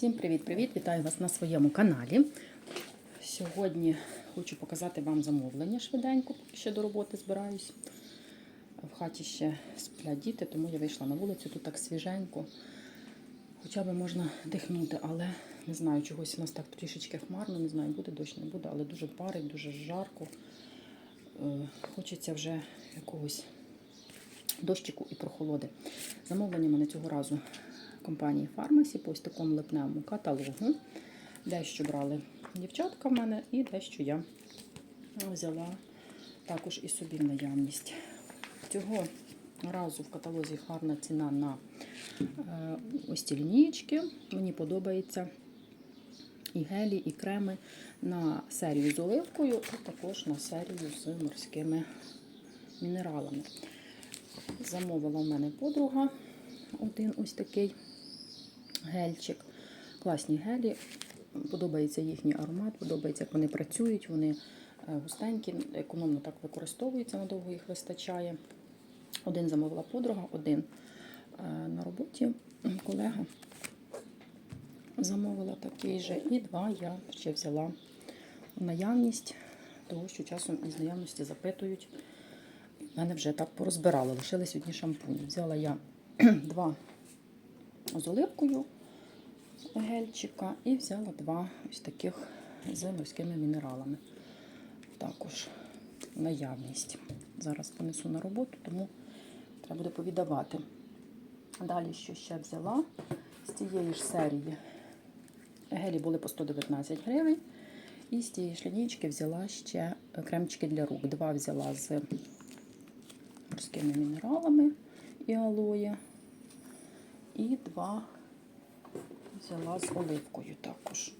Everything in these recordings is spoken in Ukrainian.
Всім привіт-привіт! Вітаю вас на своєму каналі. Сьогодні хочу показати вам замовлення швиденько, поки ще до роботи збираюсь. В хаті ще сплять діти, тому я вийшла на вулицю, тут так свіженько. Хоча б можна дихнути, але не знаю, чогось у нас так трішечки хмарно, не знаю, буде дощ, не буде, але дуже парить, дуже жарко. Е, Хочеться вже якогось дощику і прохолоди. Замовлення мене цього разу компанії Фармасі по ось такому липневому каталогу. Дещо брали дівчатка в мене і дещо я взяла також і собі в наявність. Цього разу в каталозі гарна ціна на е, ось ці лінійки. Мені подобається і гелі, і креми на серію з оливкою, а також на серію з морськими мінералами. Замовила в мене подруга один ось такий гельчик. Класні гелі. Подобається їхній аромат, подобається, як вони працюють, вони е, густенькі, економно так використовуються, надовго їх вистачає. Один замовила подруга, один е, на роботі колега замовила такий же. І два я ще взяла наявність, того що часом із наявності запитують. Мене вже так порозбирали, лишились одні шампуні. Взяла я два з оливкою гельчика і взяла два ось таких з морськими мінералами. Також наявність. Зараз понесу на роботу, тому треба буде повідавати. Далі, що ще взяла з цієї ж серії. Гелі були по 119 гривень. І з тієї ж лінійки взяла ще кремчики для рук. Два взяла з морськими мінералами і алоє. І два взяла з оливкою також.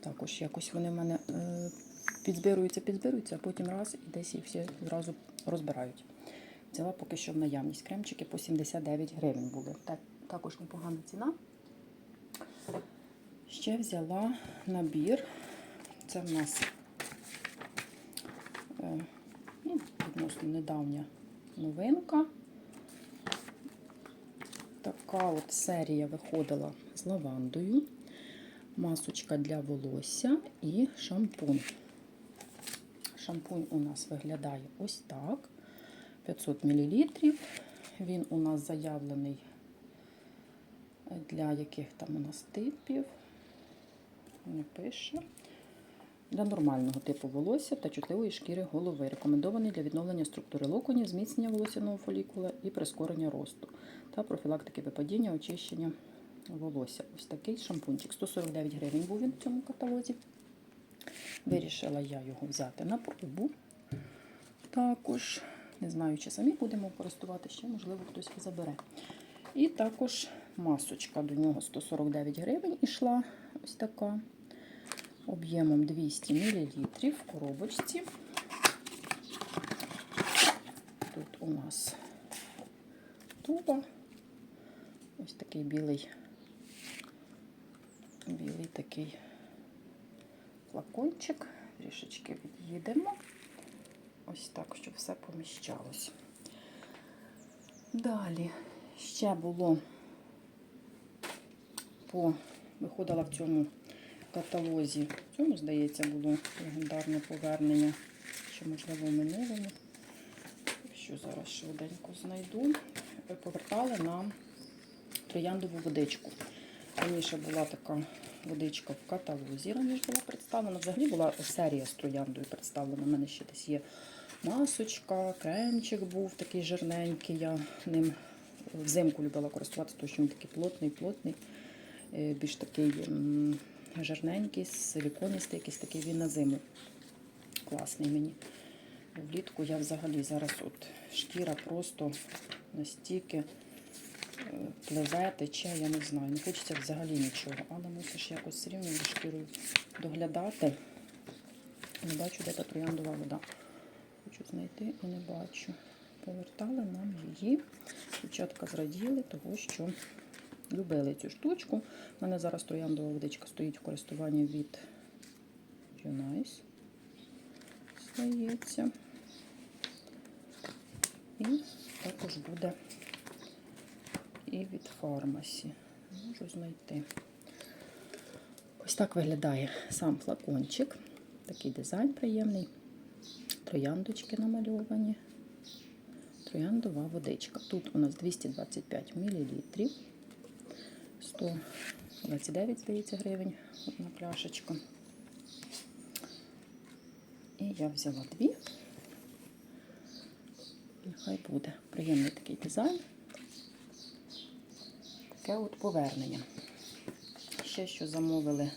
Також якось вони в мене е, підзбируються, підзбируються, а потім раз і десь їх всі зразу розбирають. Взяла поки що в наявність кремчики по 79 гривень були. Так, також непогана ціна. Ще взяла набір. Це в нас е, ну, відносно недавня новинка. Така от серія виходила з лавандою, масочка для волосся і шампунь. Шампунь у нас виглядає ось так. 500 мл. Він у нас заявлений для яких там у нас типів. Не пише. Для нормального типу волосся та чутливої шкіри голови. Рекомендований для відновлення структури локонів, зміцнення волосяного фолікула і прискорення росту та профілактики випадіння, очищення волосся. Ось такий шампунчик. 149 гривень був він в цьому каталозі. Вирішила я його взяти на пробу. Також, не знаю, чи самі будемо користуватися, ще, можливо, хтось забере. І також масочка до нього 149 гривень ішла ось така об'ємом 200 мл в коробочці. Тут у нас туба, ось такий білий, білий такий флакончик. Трішечки від'їдемо. Ось так, щоб все поміщалось. Далі ще було по виходила в цьому каталозі. В цьому, здається, було легендарне повернення, що, можливо, минулому. Що зараз швиденько знайду. Повертали нам трояндову водичку. Раніше була така водичка в каталозі, раніше була представлена. Взагалі була серія з трояндою представлена. У мене ще десь є масочка, кремчик був такий жирненький. Я ним взимку любила користуватися, тому що він такий плотний, плотний, е, більш такий жирненький, силіконистий, якийсь такий він на зиму. Класний мені. Влітку я взагалі зараз от шкіра просто настільки е, пливе, тече, я не знаю. Не хочеться взагалі нічого. Але мусиш якось все рівно за шкірою доглядати. Не бачу, де та трояндова вода. Хочу знайти і не бачу. Повертали нам її. Дівчатка зраділи, того що любили цю штучку. У мене зараз трояндова водичка стоїть в користуванні від Unice. Здається. І також буде і від фармасі. Можу знайти. Ось так виглядає сам флакончик. Такий дизайн приємний. Трояндочки намальовані. Трояндова водичка. Тут у нас 225 мл. 129, здається, гривень одна пляшечка. І я взяла дві. Нехай буде. Приємний такий дизайн. Таке от повернення. Ще що замовили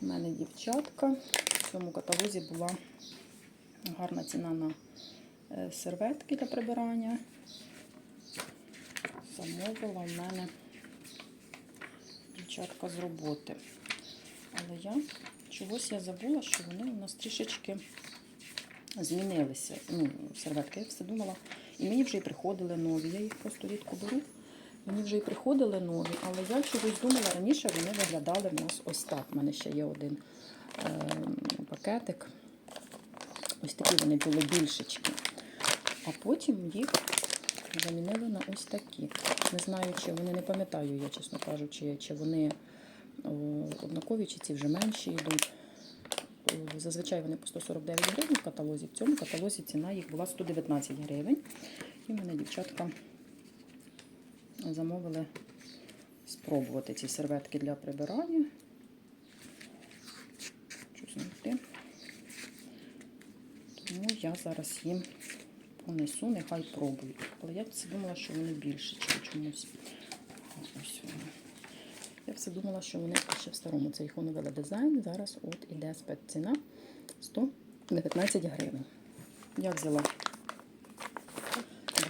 в мене дівчатка. В цьому каталозі була гарна ціна на е, серветки для прибирання. Замовила в мене дівчатка з роботи. Але я чогось я забула, що вони у нас трішечки змінилися. Ну, серветки, я все думала. І мені вже і приходили нові. Я їх просто рідко беру. Мені вже і приходили нові, але я чогось думала, раніше вони виглядали в нас ось так. У мене ще є один е, пакетик. Ось такі вони були більшечки. А потім їх замінили на ось такі. Не знаю, чи вони не пам'ятаю, я, чесно кажучи, чи вони однакові, чи ці вже менші йдуть. Зазвичай вони по 149 гривень в каталозі. В цьому каталозі ціна їх була 119 гривень. І мене дівчатка замовили спробувати ці серветки для прибирання. Тому я зараз їм понесу, нехай пробують. Але я все думала, що вони більше, чомусь. Ось вони. Я все думала, що вони ще в старому. Це їх оновили дизайн. Зараз от іде спецціна 119 гривень. Я взяла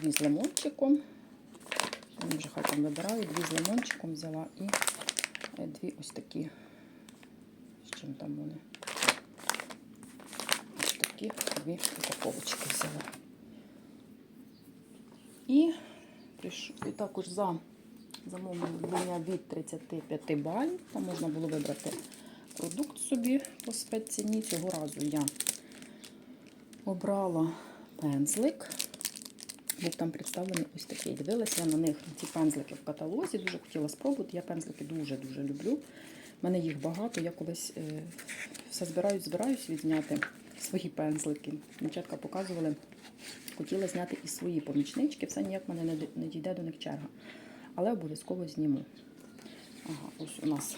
дві з лимончиком. Вони вже хай там вибираю. Дві з лимончиком взяла і е, дві ось такі. З чим там вони? Ось такі дві упаковочки взяла. І, також за замовлення від 35 балів. Там можна було вибрати продукт собі по спецціні. Цього разу я обрала пензлик. Був там представлений ось такий. Дивилася я на них ці пензлики в каталозі. Дуже хотіла спробувати. Я пензлики дуже-дуже люблю. У мене їх багато. Я колись е, все збираюсь, збираюсь відзняти свої пензлики. Дівчатка показували, хотіла зняти і свої помічнички. Все ніяк мене не, дійде до них черга. Але обов'язково зніму. Ага, ось у нас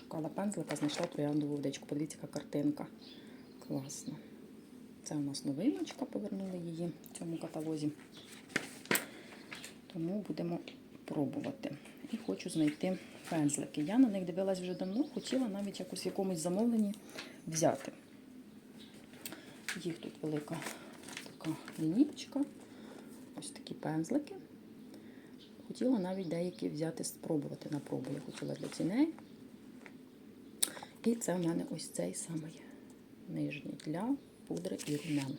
шукала пензлика, знайшла трояндову водичку. Подивіться, яка картинка. Класно. Це у нас новиночка, повернули її в цьому каталозі. Тому будемо пробувати. І хочу знайти пензлики. Я на них дивилась вже давно, хотіла навіть якось в якомусь замовленні взяти. Їх тут велика така лінійка. Ось такі пензлики. Хотіла навіть деякі взяти, спробувати на пробу. Я хотіла для ціней. І це в мене ось цей самий нижній для пудри і румян.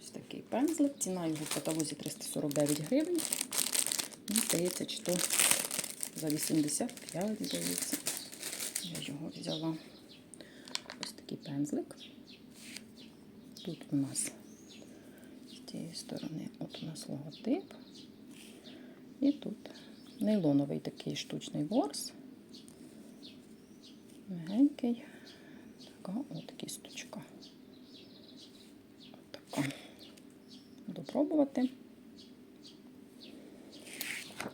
Ось такий пензлик. Ціна його в каталозі 349 гривень. Мені здається, чи то за 85, здається. Я його взяла. Ось такий пензлик. Тут у нас з цієї сторони от у нас логотип. І тут нейлоновий такий штучний ворс. Мягенький. Така от кісточка. Така. Буду пробувати.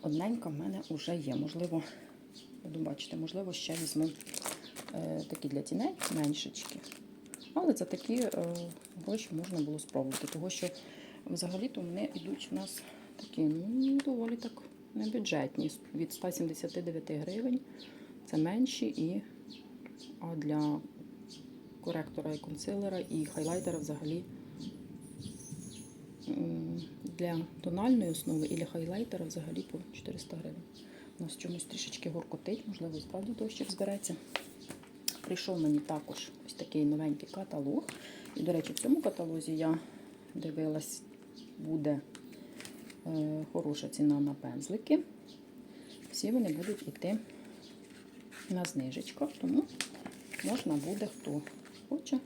Одненька в мене вже є. Можливо, буду бачити, можливо, ще візьму е, такі для тіней меншечки. Але за такі е, гроші можна було спробувати, тому що взагалі-то вони йдуть у нас такі, ну, доволі так небюджетні. Від 179 гривень. Це менші і а для коректора і консилера і хайлайтера взагалі для тональної основи і для хайлайтера взагалі по 400 гривень. У нас чомусь трішечки горкотить, можливо, справді дощик збереться. Прийшов мені також ось такий новенький каталог. І, до речі, в цьому каталозі я дивилась, буде е, хороша ціна на пензлики. Всі вони будуть йти на знижечках, тому можна буде, хто хоче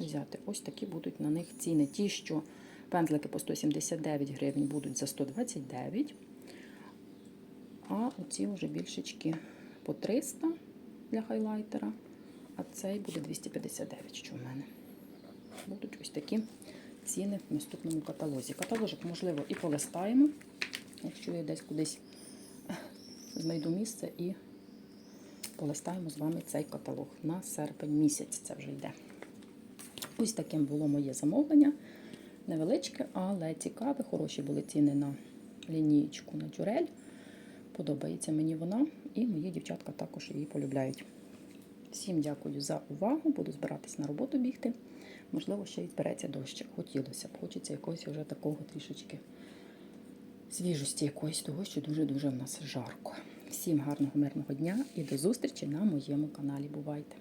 взяти. Ось такі будуть на них ціни. Ті, що пензлики по 179 гривень будуть за 129, а оці вже більшечки по 300 для хайлайтера, а цей буде 259, що в мене. Будуть ось такі ціни в наступному каталозі. Каталожик, можливо, і полистаємо, якщо я десь кудись знайду місце і полистаємо з вами цей каталог на серпень місяць. Це вже йде. Ось таким було моє замовлення. Невеличке, але цікаве. Хороші були ціни на лінієчку на джурель. Подобається мені вона, і мої дівчатка також її полюбляють. Всім дякую за увагу. Буду збиратись на роботу бігти. Можливо, ще й збереться дощик. Хотілося б. Хочеться якогось вже такого трішечки свіжості якоїсь того, що дуже-дуже в нас жарко. Всім гарного мирного дня і до зустрічі на моєму каналі. Бувайте!